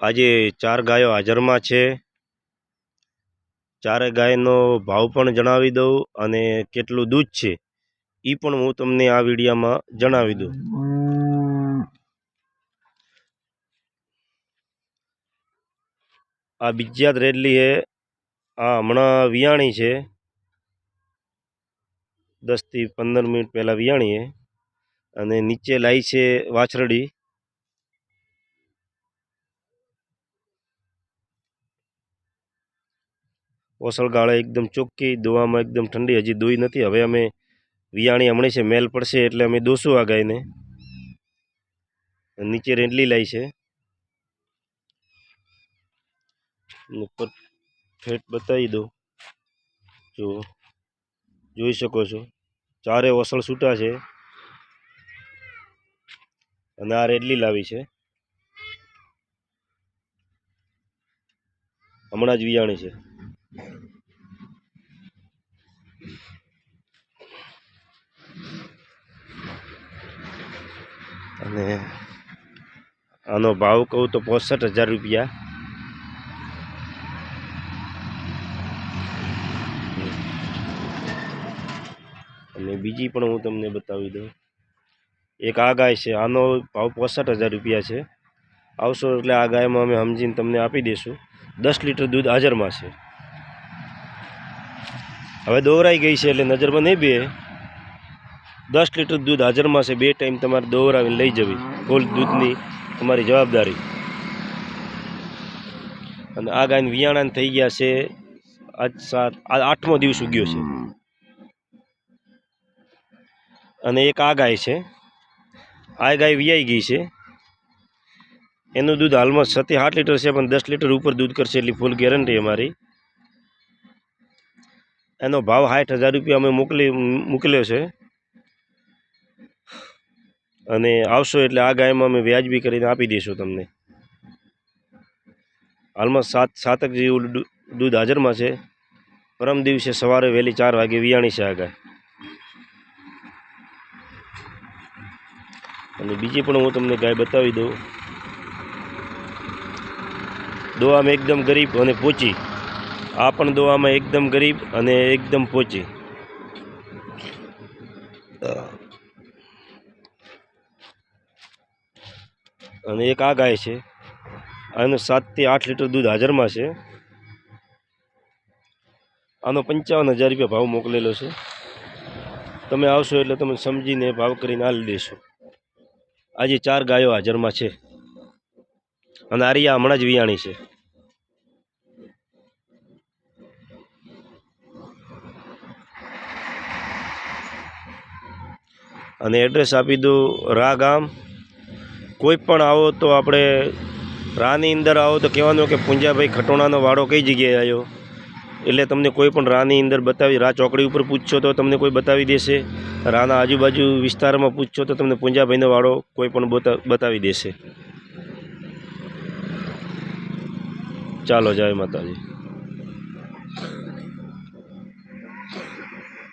આજે ચાર ગાયો હાજરમાં છે. ચારે ગાયનો ભાવ પણ જણાવી દઉં અને કેટલું દૂધ છે એ પણ હું તમને આ વિડીયામાં જણાવી દઉં. આ બીજાત રેડલી છે આ હમણાં વિયાણી છે. દસથી પંદર મિનિટ પહેલાં વિયાણી છે અને નીચે લાવી છે વાછરડી. ઓસળગાળે એકદમ ચોખ્ખી, દોવામાં એકદમ ઠંડી. હજી દોઈ નથી. હવે અમે વિયાણી હમણાં છે, મેલ પડશે એટલે અમે દોશું આ ગાયને. નીચે રેડલી લાવી છે. ઉપર ફેટ બતાવી દો જો, જોઈ શકો છો. ચારે ઓસળ છૂટા છે. અને આ રેડલી લાવી છે. હમણાં જ વિયાણી છે. અને આનો ભાવ કહું તો પોસઠ હજાર રૂપિયા. અને બીજી પણ હું તમને બતાવી દઉં. એક આ ગાય છે, આનો ભાવ પોસઠ હજાર રૂપિયા છે. આવશો એટલે આ ગાયમાં અમે સમજીને તમને આપી દઈશું દસ લીટર દૂધ હાજરમાં છે. હવે દોવરાઈ ગઈ છે એટલે નજરમાં નહીં બે દસ લીટર દૂધ હાજરમાં છે, બે ટાઈમ તમારે દોરાવીને લઈ જવી. ફૂલ દૂધની તમારી જવાબદારી. અને આ ગાયને વિયાણા થઈ ગયા છે, આજ સાત આઠમો દિવસ ઉગ્યો છે. અને એક આ ગાય છે, આ ગાય વિયાઈ ગઈ છે. એનું દૂધ હાલમાં સત્ય આઠ લીટર છે, પણ દસ લીટર ઉપર દૂધ કરશે એટલી ફૂલ ગેરંટી અમારી. એનો ભાવ સાઠ હજાર રૂપિયા અમે મોકલી મોકલ્યો છે. અને આવશો એટલે આ ગાયમાં અમે વ્યાજબી કરીને આપી દઈશું તમને. હાલમાં સાત, સાતક જેવું દૂધ હાજરમાં છે. પરમ દિવસે સવારે વહેલી ચાર વાગે વિયાણી છે આ ગાય. અને બીજી પણ હું તમને ગાય બતાવી દઉં. દોવામાં એકદમ ગરીબ અને પોચી. આ પણ દોવામાં એકદમ ગરીબ અને એકદમ પોચી. અને એક આ ગાય છે. આનું સાતથી આઠ લીટર દૂધ હાજરમાં છે. આનો પંચાવન હજાર રૂપિયા ભાવ મોકલેલો છે. તમે આવશો એટલે તમે સમજીને ભાવ કરીને આલી દેશો. આજે ચાર ગાયો હાજરમાં છે. અને આરિયા હમણાં જ વિયાણી છે. અને એડ્રેસ આપી દઉં રા ગામ કોઈ પણ આવો તો આપણે રાની અંદર આવો તો કહેવાનું કે પુંજાભાઈ ખટોણાનો વાડો કઈ જગ્યાએ આવ્યો એટલે તમને કોઈ પણ રાની અંદર બતાવી રા ચોકડી ઉપર પૂછશો તો તમને કોઈ બતાવી દેશે. રાના આજુબાજુ વિસ્તારમાં પૂછશો તો તમને પુંજાભાઈનો વાડો કોઈ પણ બતા- બતાવી દેશે. ચાલો, જય માતાજી.